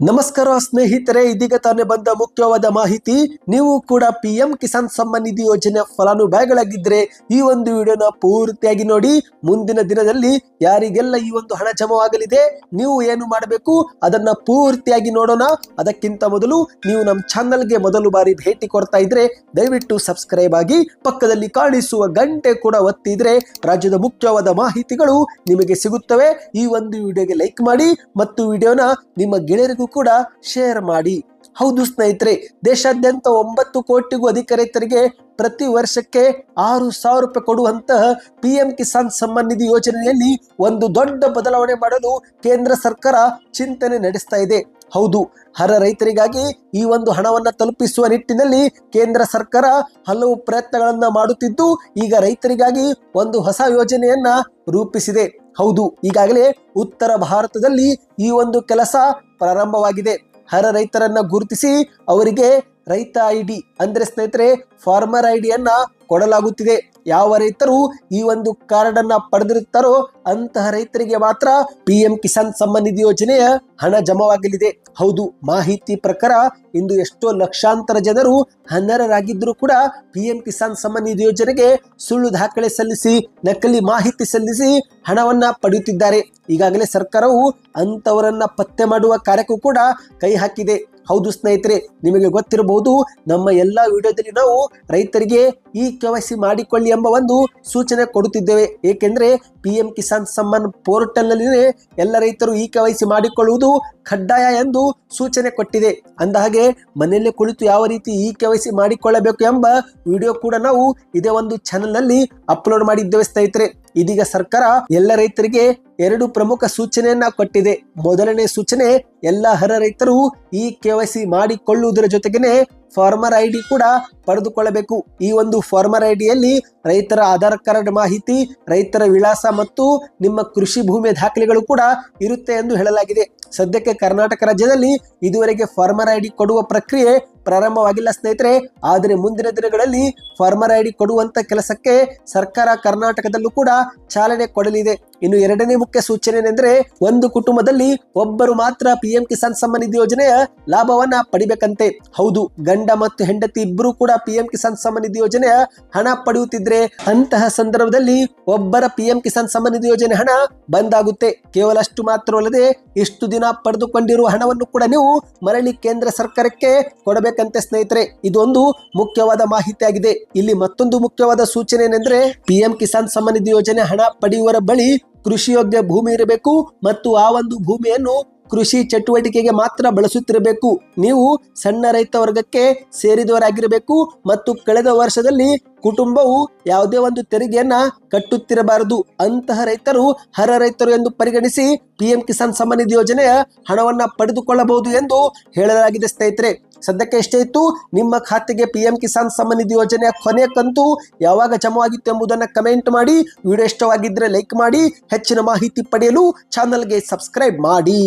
ನಮಸ್ಕಾರ ಸ್ನೇಹಿತರೆ, ಇದೀಗ ತಾನೇ ಬಂದ ಮುಖ್ಯವಾದ ಮಾಹಿತಿ. ನೀವು ಕೂಡ ಪಿ ಎಂ ಕಿಸಾನ್ ಸಮ್ಮಾನ್ ನಿಧಿ ಯೋಜನೆ ಫಲಾನುಭವಿಗಳಾಗಿದ್ರೆ ಈ ಒಂದು ವಿಡಿಯೋನ ಪೂರ್ತಿಯಾಗಿ ನೋಡಿ. ಮುಂದಿನ ದಿನದಲ್ಲಿ ಯಾರಿಗೆಲ್ಲ ಈ ಒಂದು ಹಣ ಜಮವಾಗಲಿದೆ, ನೀವು ಏನು ಮಾಡಬೇಕು ಅದನ್ನ ಪೂರ್ತಿಯಾಗಿ ನೋಡೋಣ. ಅದಕ್ಕಿಂತ ಮೊದಲು ನೀವು ನಮ್ಮ ಚಾನಲ್ಗೆ ಮೊದಲು ಬಾರಿ ಭೇಟಿ ಕೊಡ್ತಾ ಇದ್ರೆ ದಯವಿಟ್ಟು ಸಬ್ಸ್ಕ್ರೈಬ್ ಆಗಿ ಪಕ್ಕದಲ್ಲಿ ಕಾಣಿಸುವ ಗಂಟೆ ಕೂಡ ಒತ್ತಿದ್ರೆ ರಾಜ್ಯದ ಮುಖ್ಯವಾದ ಮಾಹಿತಿಗಳು ನಿಮಗೆ ಸಿಗುತ್ತವೆ. ಈ ಒಂದು ವಿಡಿಯೋಗೆ ಲೈಕ್ ಮಾಡಿ ಮತ್ತು ವಿಡಿಯೋನ ನಿಮ್ಮ ಗೆಳೆಯರಿಗೂ ಕೂಡ ಶೇರ್ ಮಾಡಿ. ಹೌದು ಸ್ನೇಹಿತರೆ, ದೇಶಾದ್ಯಂತ ಒಂಬತ್ತು ಕೋಟಿಗೂ ಅಧಿಕ ರೈತರಿಗೆ ಪ್ರತಿ ವರ್ಷಕ್ಕೆ ಆರು ಸಾವಿರ ರೂಪಾಯಿ ಕೊಡುವಂತಹ ಪಿ ಎಂ ಕಿಸಾನ್ ಸಮ್ಮಾನ್ ನಿಧಿ ಯೋಜನೆಯಲ್ಲಿ ಒಂದು ದೊಡ್ಡ ಬದಲಾವಣೆ ಮಾಡಲು ಕೇಂದ್ರ ಸರ್ಕಾರ ಚಿಂತನೆ ನಡೆಸ್ತಾ ಇದೆ. ಹೌದು, ಹರ ರೈತರಿಗಾಗಿ ಈ ಒಂದು ಹಣವನ್ನ ತಲುಪಿಸುವ ನಿಟ್ಟಿನಲ್ಲಿ ಕೇಂದ್ರ ಸರ್ಕಾರ ಹಲವು ಪ್ರಯತ್ನಗಳನ್ನ ಮಾಡುತ್ತಿದ್ದು, ಈಗ ರೈತರಿಗಾಗಿ ಒಂದು ಹೊಸ ಯೋಜನೆಯನ್ನ ರೂಪಿಸಿದೆ. ಹೌದು, ಈಗಾಗಲೇ ಉತ್ತರ ಭಾರತದಲ್ಲಿ ಈ ಒಂದು ಕೆಲಸ ಪ್ರಾರಂಭವಾಗಿದೆ. ಹರ ರೈತರನ್ನ ಗುರುತಿಸಿ ಅವರಿಗೆ ರೈತ ಐ ಡಿ ಅಂದ್ರೆ ಸ್ನೇಹಿತರೆ ಫಾರ್ಮರ್ ಐ ಡಿಯನ್ನ ಕೊಡಲಾಗುತ್ತಿದೆ. ಯಾವ ರೈತರು ಈ ಒಂದು ಕಾರ್ಡ್ ಅನ್ನ ಪಡೆದಿರುತ್ತಾರೋ ಅಂತಹ ರೈತರಿಗೆ ಮಾತ್ರ ಪಿಎಂ ಕಿಸಾನ್ ಸಮ್ಮಾನ್ ನಿಧಿ ಯೋಜನೆಯ ಹಣ ಜಮವಾಗಲಿದೆ. ಹೌದು, ಮಾಹಿತಿ ಪ್ರಕಾರ ಇಂದು ಎಷ್ಟೋ ಲಕ್ಷಾಂತರ ಜನರು ಅನರ್ಹರಾಗಿದ್ದರೂ ಕೂಡ ಪಿಎಂ ಕಿಸಾನ್ ಸಮ್ಮಾನ್ ನಿಧಿ ಯೋಜನೆಗೆ ಸುಳ್ಳು ದಾಖಲೆ ಸಲ್ಲಿಸಿ, ನಕಲಿ ಮಾಹಿತಿ ಸಲ್ಲಿಸಿ ಹಣವನ್ನ ಪಡೆಯುತ್ತಿದ್ದಾರೆ. ಈಗಾಗಲೇ ಸರ್ಕಾರವು ಅಂತವರನ್ನ ಪತ್ತೆ ಮಾಡುವ ಕಾರ್ಯಕ್ಕೂ ಕೂಡ ಕೈ ಹಾಕಿದೆ. ಹೌದು ಸ್ನೇಹಿತರೆ, ನಿಮಗೆ ಗೊತ್ತಿರಬಹುದು, ನಮ್ಮ ಎಲ್ಲಾ ವಿಡಿಯೋದಲ್ಲಿ ನಾವು ರೈತರಿಗೆ ಈ ಸಿ ಮಾಡಿಕೊಳ್ಳಿ ಎಂಬ ಒಂದು ಸೂಚನೆ ಕೊಡುತ್ತಿದ್ದೇವೆ. ಏಕೆಂದ್ರೆ ಪಿ ಎಂ ಕಿಸಾನ್ ಸಮ್ಮಾನ್ ಪೋರ್ಟಲ್ನಲ್ಲಿ ಎಲ್ಲ ರೈತರು ಈ ಕೆವೈಸಿ ಮಾಡಿಕೊಳ್ಳುವುದು ಕಡ್ಡಾಯ ಎಂದು ಸೂಚನೆ ಕೊಟ್ಟಿದೆ. ಅಂದಹಾಗೆ ಮನೆಯಲ್ಲೇ ಕುಳಿತು ಯಾವ ರೀತಿ ಈ ಕೆವೈಸಿ ಮಾಡಿಕೊಳ್ಳಬೇಕು ಎಂಬ ವಿಡಿಯೋ ಕೂಡ ನಾವು ಇದೇ ಒಂದು ಚಾನೆಲ್ನಲ್ಲಿ ಅಪ್ಲೋಡ್ ಮಾಡಿದ್ದೇವೆ ಸ್ನೇಹಿತರೆ. ಇದೀಗ ಸರ್ಕಾರ ಎಲ್ಲ ರೈತರಿಗೆ ಎರಡು ಪ್ರಮುಖ ಸೂಚನೆಯನ್ನ ಕೊಟ್ಟಿದೆ. ಮೊದಲನೇ ಸೂಚನೆ, ಎಲ್ಲ ಹರ ರೈತರು ಈ ಕೆವೈಸಿ ಮಾಡಿಕೊಳ್ಳುವುದರ ಜೊತೆಗೇನೆ ಫಾರ್ಮರ್ ಐ ಡಿ ಕೂಡ ಪಡೆದುಕೊಳ್ಳಬೇಕು. ಈ ಒಂದು ಫಾರ್ಮರ್ ಐ ಡಿಯಲ್ಲಿ ರೈತರ ಆಧಾರ್ ಕಾರ್ಡ್ ಮಾಹಿತಿ, ರೈತರ ವಿಳಾಸ ಮತ್ತು ನಿಮ್ಮ ಕೃಷಿ ಭೂಮಿಯ ದಾಖಲೆಗಳು ಕೂಡ ಇರುತ್ತೆ ಎಂದು ಹೇಳಲಾಗಿದೆ. ಸದ್ಯಕ್ಕೆ ಕರ್ನಾಟಕ ರಾಜ್ಯದಲ್ಲಿ ಇದುವರೆಗೆ ಫಾರ್ಮರ್ ಐ ಡಿ ಕೊಡುವ ಪ್ರಕ್ರಿಯೆ ಪ್ರಾರಂಭವಾಗಿಲ್ಲ ಸ್ನೇಹಿತರೆ. ಆದರೆ ಮುಂದಿನ ದಿನಗಳಲ್ಲಿ ಫಾರ್ಮರ್ ಐ ಡಿ ಕೊಡುವಂತ ಕೆಲಸಕ್ಕೆ ಸರ್ಕಾರ ಕರ್ನಾಟಕದಲ್ಲೂ ಕೂಡ ಚಾಲನೆ ಕೊಡಲಿದೆ. ಇನ್ನು ಎರಡನೇ ಮುಖ್ಯ ಸೂಚನೆ ಏನೆಂದ್ರೆ ಒಂದು ಕುಟುಂಬದಲ್ಲಿ ಒಬ್ಬರು ಮಾತ್ರ ಪಿಎಂ ಕಿಸಾನ್ ಸಮ್ಮಾನ್ ನಿಧಿ ಯೋಜನೆಯ ಲಾಭವನ್ನ ಪಡಿಬೇಕಂತೆ. ಹೌದು, ಗಂಡ ಮತ್ತು ಹೆಂಡತಿ ಇಬ್ಬರು ಕೂಡ ಪಿಎಂ ಕಿಸಾನ್ ಸಮ್ಮಾನ್ ನಿಧಿ ಯೋಜನೆಯ ಹಣ ಪಡೆಯುತ್ತಿದ್ರೆ ಅಂತಹ ಸಂದರ್ಭದಲ್ಲಿ ಒಬ್ಬರ ಪಿಎಂ ಕಿಸಾನ್ ಸಮ್ಮಾನ್ ನಿಧಿ ಯೋಜನೆ ಹಣ ಬಂದಾಗುತ್ತೆ. ಕೇವಲ ಅಷ್ಟು ಮಾತ್ರವಲ್ಲದೆ ಇಷ್ಟು ದಿನ ಪಡೆದುಕೊಂಡಿರುವ ಹಣವನ್ನು ಕೂಡ ನೀವು ಮರಳಿ ಕೇಂದ್ರ ಸರ್ಕಾರಕ್ಕೆ ಕೊಡಬೇಕಂತೆ ಸ್ನೇಹಿತರೆ. ಇದೊಂದು ಮುಖ್ಯವಾದ ಮಾಹಿತಿಯಾಗಿದೆ. ಇಲ್ಲಿ ಮತ್ತೊಂದು ಮುಖ್ಯವಾದ ಸೂಚನೆ ಏನೆಂದ್ರೆ ಪಿಎಂ ಕಿಸಾನ್ ಸಮ್ಮಾನ್ ನಿಧಿ ಯೋಜನೆ ಹಣ ಪಡೆಯುವರ ಬಳಿ ಕೃಷಿಯೋಗ್ಯ ಭೂಮಿ ಇರಬೇಕು ಮತ್ತು ಆ ಒಂದು ಭೂಮಿಯನ್ನು ಕೃಷಿ ಚಟುವಟಿಕೆಗೆ ಮಾತ್ರ ಬಳಸುತ್ತಿರಬೇಕು. ನೀವು ಸಣ್ಣ ರೈತ ವರ್ಗಕ್ಕೆ ಸೇರಿದವರಾಗಿರಬೇಕು ಮತ್ತು ಕಳೆದ ವರ್ಷದಲ್ಲಿ ಕುಟುಂಬವು ಯಾವುದೇ ಒಂದು ತೆರಿಗೆಯನ್ನ ಕಟ್ಟುತ್ತಿರಬಾರದು. ಅಂತಹ ರೈತರು ಹರ ರೈತರು ಎಂದು ಪರಿಗಣಿಸಿ ಪಿಎಂ ಕಿಸಾನ್ ಸಮ್ಮಾನ್ ನಿಧಿ ಯೋಜನೆಯ ಹಣವನ್ನ ಪಡೆದುಕೊಳ್ಳಬಹುದು ಎಂದು ಹೇಳಲಾಗಿದೆ ಸ್ನೇಹಿತರೆ. ಸದ್ಯಕ್ಕೆ ಎಷ್ಟೇ ಇತ್ತು, ನಿಮ್ಮ ಖಾತೆಗೆ ಪಿ ಎಂ ಕಿಸಾನ್ ಸಮ್ಮಾನ್ ನಿಧಿ ಯೋಜನೆಯ ಕೊನೆ ಕಂತು ಯಾವಾಗ ಜಮವಾಗಿತ್ತು ಎಂಬುದನ್ನು ಕಮೆಂಟ್ ಮಾಡಿ ವಿಡಿಯೋ ಇಷ್ಟವಾಗಿದ್ದರೆ ಲೈಕ್ ಮಾಡಿ, ಹೆಚ್ಚಿನ ಮಾಹಿತಿ ಪಡೆಯಲು ಚಾನಲ್ಗೆ ಸಬ್ಸ್ಕ್ರೈಬ್ ಮಾಡಿ.